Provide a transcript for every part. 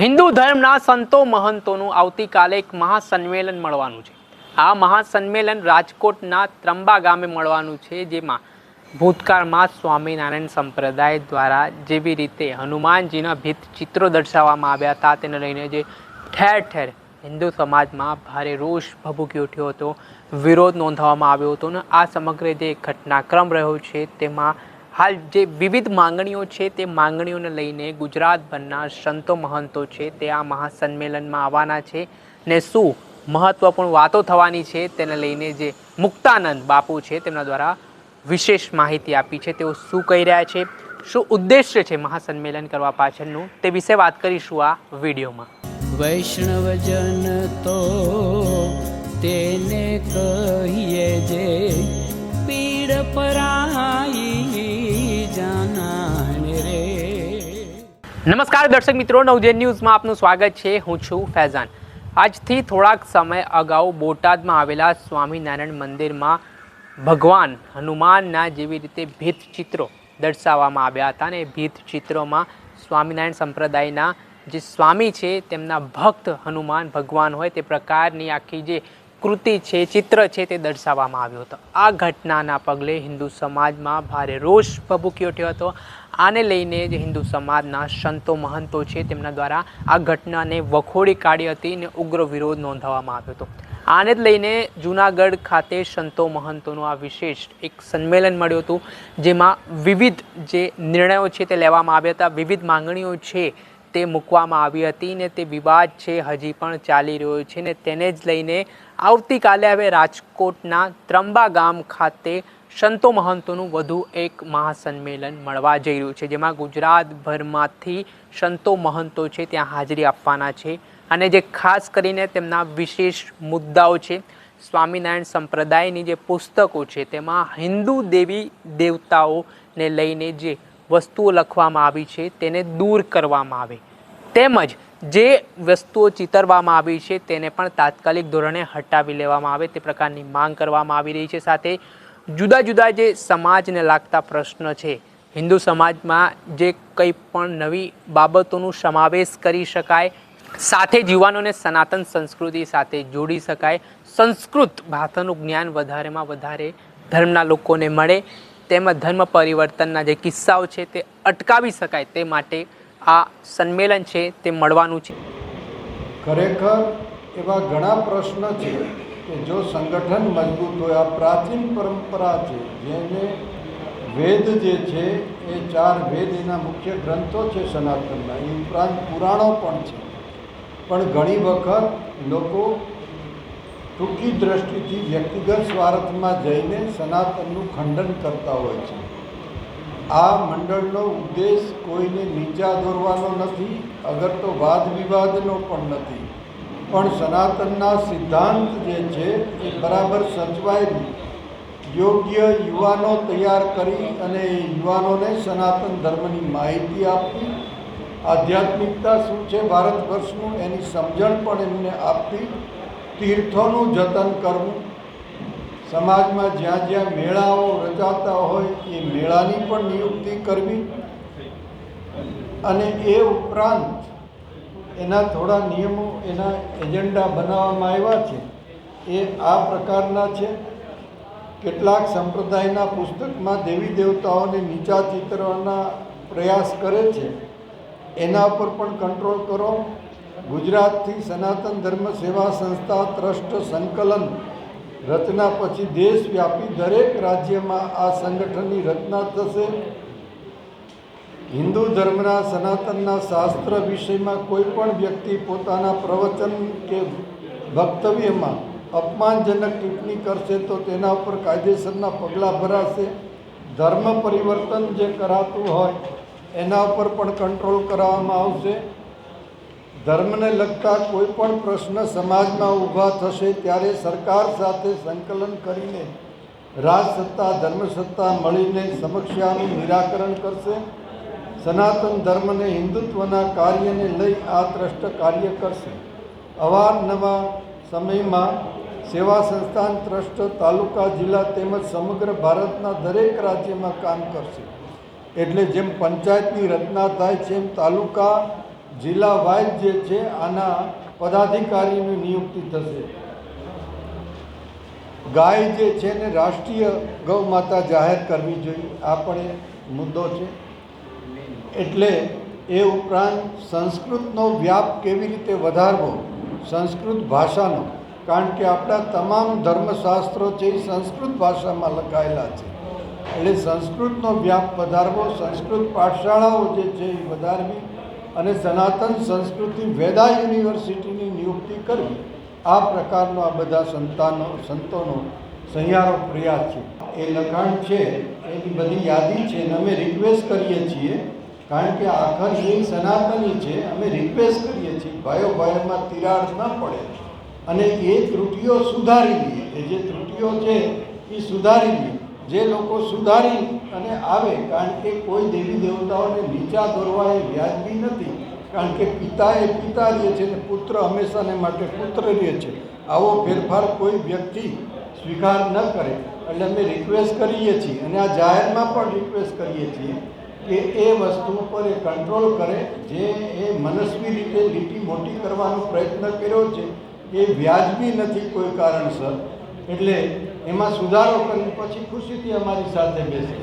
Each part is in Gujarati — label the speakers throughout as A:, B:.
A: હિન્દુ ધર્મના સંતો મહંતોનું આવતીકાલે એક મહાસંમેલન મળવાનું છે. આ મહાસંમેલન રાજકોટના ત્રંબા ગામે મળવાનું છે, જેમાં ભૂતકાળમાં સ્વામિનારાયણ સંપ્રદાય દ્વારા જેવી રીતે હનુમાનજીના ભીત ચિત્રો દર્શાવવામાં આવ્યા હતા, તેને લઈને જે ઠેર ઠેર હિન્દુ સમાજમાં ભારે રોષ ભભૂકી ઉઠ્યો હતો, વિરોધ નોંધાવવામાં આવ્યો હતો અને આ સમગ્ર જે ઘટનાક્રમ રહ્યો છે, તેમાં હાલ જે વિવિધ માંગણીઓ છે તે માંગણીઓને લઈને ગુજરાતભરના સંતો મહંતો છે તે આ મહાસંમેલનમાં આવવાના છે ને શું મહત્વપૂર્ણ વાતો થવાની છે તેને લઈને જે મુક્તાનંદ બાપુ છે તેમના દ્વારા વિશેષ માહિતી આપી છે. તેઓ શું કહી રહ્યા છે? શું ઉદ્દેશ્ય છે મહાસંમેલન કરવા પાછળનું? તે વિશે વાત કરીશું આ વિડીયોમાં.
B: વૈષ્ણવજન તો તેને કહીએ જે પીડ પરાઈ
A: નમસ્કાર દર્શક મિત્રો નવજેન ન્યૂઝમાં આપનું સ્વાગત છે. હું છું ફૈઝાન. આજથી થોડાક સમય અગાઉ બોટાદમાં આવેલા સ્વામિનારાયણ મંદિરમાં ભગવાન હનુમાનના જેવી રીતે ભીત ચિત્રો દર્શાવવામાં આવ્યા હતા અને ભીત ચિત્રોમાં સ્વામિનારાયણ સંપ્રદાયના જે સ્વામી છે, તેમના ભક્ત હનુમાન ભગવાન હોય તે પ્રકારની આખી જે કૃતિ છે, ચિત્ર છે તે દર્શાવવામાં આવ્યો હતો. આ ઘટનાના પગલે હિન્દુ સમાજમાં ભારે રોષ ભભૂકી ઉઠ્યો હતો. આને લઈને જે હિન્દુ સમાજના સંતો, મહંતો છે તેમના દ્વારા આ ઘટનાને વખોડી કાઢી હતી અને ઉગ્ર વિરોધ નોંધાવવામાં આવ્યો હતો. આને જ લઈને જૂનાગઢ ખાતે સંતો, મહંતોનું આ વિશેષ એક સંમેલન મળ્યું હતું, જેમાં વિવિધ જે નિર્ણયો છે તે લેવામાં આવ્યા હતા. વિવિધ માંગણીઓ છે તે મૂકવામાં આવી હતી ને તે વિવાદ છે હજી પણ ચાલી રહ્યો છે ને તેને જ લઈને આવતીકાલે હવે રાજકોટના ત્રંબા ગામ ખાતે સંતો મહંતોનું વધુ એક મહાસંમેલન મળવા જઈ રહ્યું છે, જેમાં ગુજરાતભરમાંથી સંતો મહંતો છે ત્યાં હાજરી આપવાના છે અને જે ખાસ કરીને તેમના વિશેષ મુદ્દાઓ છે, સ્વામિનારાયણ સંપ્રદાયની જે પુસ્તકો છે, તેમાં હિન્દુ દેવી દેવતાઓને લઈને જે વસ્તુઓ લખવામાં આવી છે તેને દૂર કરવામાં આવે. તેમજ જે વસ્તુઓ ચિતરવામાં આવી છે તેને પણ તાત્કાલિક ધોરણે હટાવી લેવામાં આવે, તે પ્રકારની માંગ કરવામાં આવી રહી છે. સાથે જુદા જુદા જે સમાજને લાગતા પ્રશ્ન છે, હિન્દુ સમાજમાં જે કંઈ પણ નવી બાબતોનું સમાવેશ કરી શકાય, સાથે યુવાનોને સનાતન સંસ્કૃતિ સાથે જોડી શકાય, સંસ્કૃત ભાષાનું જ્ઞાન વધારેમાં વધારે ધર્મના લોકોને મળે તેમજ ધર્મ પરિવર્તનના જે કિસ્સાઓ છે તે અટકાવી શકાય તે માટે આ સંમેલન છે તે મળવાનું છે.
C: ખરેખર એવા ઘણા પ્રશ્ન છે કે જો સંગઠન મજબૂત હોય, આ પ્રાચીન પરંપરા છે, જેને વેદ જે છે, એ ચાર વેદ એના મુખ્ય ગ્રંથો છે સનાતનના. એ ઉપરાંત પુરાણો પણ છે. પણ ઘણી વખત લોકો ટૂંકી દ્રષ્ટિથી વ્યક્તિગત સ્વાર્થમાં જઈને સનાતનનું ખંડન કરતા હોય છે. આ મંડળનો ઉદ્દેશ કોઈને નીચા દોરવાનો નથી, અગર તો વાદ વિવાદનો પણ નથી. પણ સનાતનના સિદ્ધાંત જે છે, એ બરાબર સચવાયેલું. યોગ્ય યુવાનો તૈયાર કરી અને એ યુવાનોને સનાતન ધર્મની માહિતી આપવી. આધ્યાત્મિકતા શું છે ભારત વર્ષનું એની સમજણ પણ એમને આપવી. તીર્થોનું જતન કરવું. સમાજમાં જ્યાં જ્યાં મેળાઓ રચાતા હોય એ મેળાની પણ નિયુક્તિ કરવી. અને એ ઉપરાંત એના થોડા નિયમો, એના એજન્ડા બનાવવામાં આવ્યા છે. એ આ પ્રકારના છે. કેટલાક સંપ્રદાયના પુસ્તકમાં દેવી દેવતાઓને નીચા ચિત્રવાના પ્રયાસ કરે છે. એના ઉપર પણ કંટ્રોલ કરો. ગુજરાતથી સનાતન ધર્મ સેવા સંસ્થા ટ્રસ્ટ સંકલન રચના પછી દેશવ્યાપી દરેક રાજ્યમાં આ સંગઠનની રચના થશે. હિન્દુ ધર્મના સનાતનના શાસ્ત્ર વિષયમાં કોઈ પણ વ્યક્તિ પોતાના પ્રવચન કે વક્તવ્યમાં અપમાનજનક ટિપ્પણી કરશે તો તેના ઉપર કાયદેસરના પગલાં ભરાશે. ધર્મ પરિવર્તન જે કરાતું હોય, એના ઉપર પણ કંટ્રોલ કરવામાં આવશે. ધર્મને લગતા કોઈ પણ પ્રશ્ન સમાજમાં ઊભા થશે ત્યારે સરકાર સાથે સંકલન કરીને રાજસત્તા, ધર્મસત્તા મળીને સમસ્યાનું નિરાકરણ કરશે. સનાતન ધર્મને હિન્દુત્વના કાર્યને લઈ આ ટ્રસ્ટ કાર્ય કરશે. અવારનવા સમયમાં સેવા સંસ્થાન ટ્રસ્ટ તાલુકા, જિલ્લા તેમજ સમગ્ર ભારતના દરેક રાજ્યમાં કામ કરશે. એટલે જેમ પંચાયતની રચના થાય છે એમ તાલુકા જિલ્લા વાઇઝ જે છે, આના પદાધિકારીની નિયુક્તિ થશે. ગાય જે છે ને રાષ્ટ્રીય ગૌ માતા જાહેર કરવી જોઈએ. આ પણ મુદ્દો છે. એટલે એ ઉપરાંત સંસ્કૃતનો વ્યાપ કેવી રીતે વધારવો, સંસ્કૃત ભાષાનો, કારણ કે આપણા તમામ ધર્મશાસ્ત્રો છે એ સંસ્કૃત ભાષામાં લખાયેલા છે. એટલે સંસ્કૃતનો વ્યાપ વધારવો, સંસ્કૃત પાઠશાળાઓ જે છે એ વધારવી અને સનાતન સંસ્કૃતિ વેદા યુનિવર્સિટીની નિયુક્તિ કરવી, આ પ્રકારનો આ બધા સંતાનો, સંતોનો સહિયારો પ્રયાસ છે. એ લખાણ છે, એની બધી યાદી છે અને અમે રિક્વેસ્ટ કરીએ છીએ, કારણ કે આખર એ સનાતની છે, અમે રિક્વેસ્ટ કરીએ છીએ, ભાઈઓ ભાઈઓમાં તિરાડ ન પડે. અને એ ત્રુટીઓ સુધારી લઈએ. એ જે ત્રુટીઓ છે, એ સુધારી લઈએ. જે લોકો સુધારી અને આવે, કારણ કે કોઈ દેવી દેવતાઓને નીચા દોરવા એ વ્યાજબી નથી, કારણ કે પિતા એ પિતા રહે છે ને પુત્ર હંમેશાને માટે પુત્ર રહે છે. આવો ફેરફાર કોઈ વ્યક્તિ સ્વીકાર ન કરે. એટલે અમે રિક્વેસ્ટ કરીએ છીએ, અને આ જાહેરમાં પણ રિક્વેસ્ટ કરીએ છીએ કે એ વસ્તુ ઉપર એ કંટ્રોલ કરે, જે એ મનસ્વી રીતે લીટી મોટી કરવાનો પ્રયત્ન કર્યો છે. એ વ્યાજબી નથી કોઈ કારણસર. એટલે એમાં સુધારો કરી પછી ખુશીથી અમારી સાથે બેસે.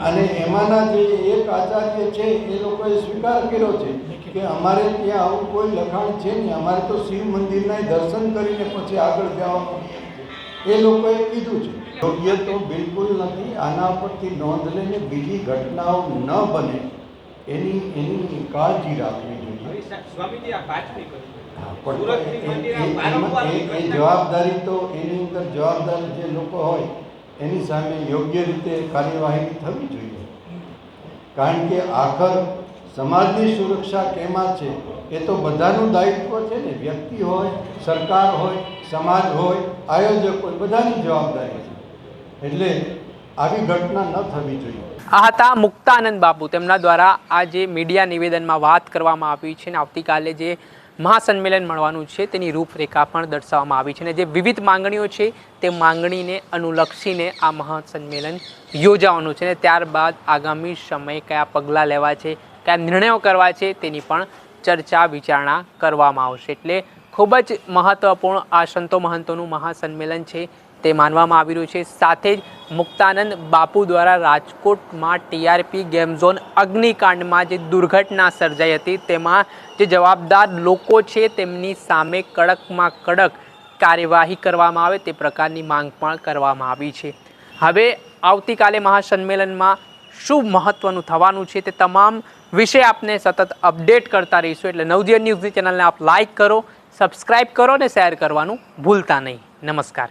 C: અને એમાંના જે એક આચાર્ય છે, એ લોકોએ સ્વીકાર કર્યો છે કે અમારે ત્યાં આવું કોઈ લખાણ છે નહીં. અમારે તો શિવ મંદિરના દર્શન કરીને પછી આગળ જવાનું એ લોકોએ કીધું છે. યોગ્ય તો બિલકુલ નથી. આના પરથી નોંધ લઈને બીજી ઘટનાઓ ન બને. એની એની કાળજી રાખવી જોઈએ.
D: સ્વામીજી, આ
C: જવાબદારી તો એની અંદર જવાબદાર જે લોકો હોય, એની સામે યોગ્ય રીતે કાર્યવાહી થવી જોઈએ. કારણ કે આખર સમાજની સુરક્ષા કેમાં છે, એ તો બધાનું દાયિત્વ છે ને. વ્યક્તિ હોય, સરકાર હોય, સમાજ હોય, આયોજક હોય, બધાની જવાબદારી છે. એટલે આવી ઘટના ન થવી જોઈએ.
A: આ હતા મુક્તાનંદ બાપુ. તેમના દ્વારા આ જે મીડિયા નિવેદનમાં વાત કરવામાં આવી છે અને આવતીકાલે જે મહાસંમેલન મળવાનું છે, તેની રૂપરેખા પણ દર્શાવવામાં આવી છે અને જે વિવિધ માંગણીઓ છે, તે માંગણીને અનુલક્ષીને આ મહાસંમેલન યોજાવાનું છે અને ત્યારબાદ આગામી સમયે કયા પગલાં લેવા છે, કયા નિર્ણયો કરવા છે, તેની પણ ચર્ચા, વિચારણા કરવામાં આવશે. એટલે ખૂબ જ મહત્ત્વપૂર્ણ આ સંતો મહંતોનું મહાસંમેલન છે તે માનવામાં આવી રહ્યું છે. સાથે જ મુક્તાનંદ બાપુ દ્વારા રાજકોટમાં ટીઆરપી ગેમ ઝોન અગ્નિકાંડમાં જે દુર્ઘટના સર્જાઈ હતી, તેમાં જે જવાબદાર લોકો છે તેમની સામે કડકમાં કડક કાર્યવાહી કરવામાં આવે તે પ્રકારની માંગ પણ કરવામાં આવી છે. હવે આવતીકાલે મહાસંમેલનમાં શું મહત્ત્વનું થવાનું છે તે તમામ વિશે આપને સતત અપડેટ કરતા રહીશું. એટલે નવજીવન ન્યૂઝની ચેનલને આપ લાઇક કરો સબસ્ક્રાઈબ કરો અને શેર કરવાનું ભૂલતા નહીં. નમસ્કાર.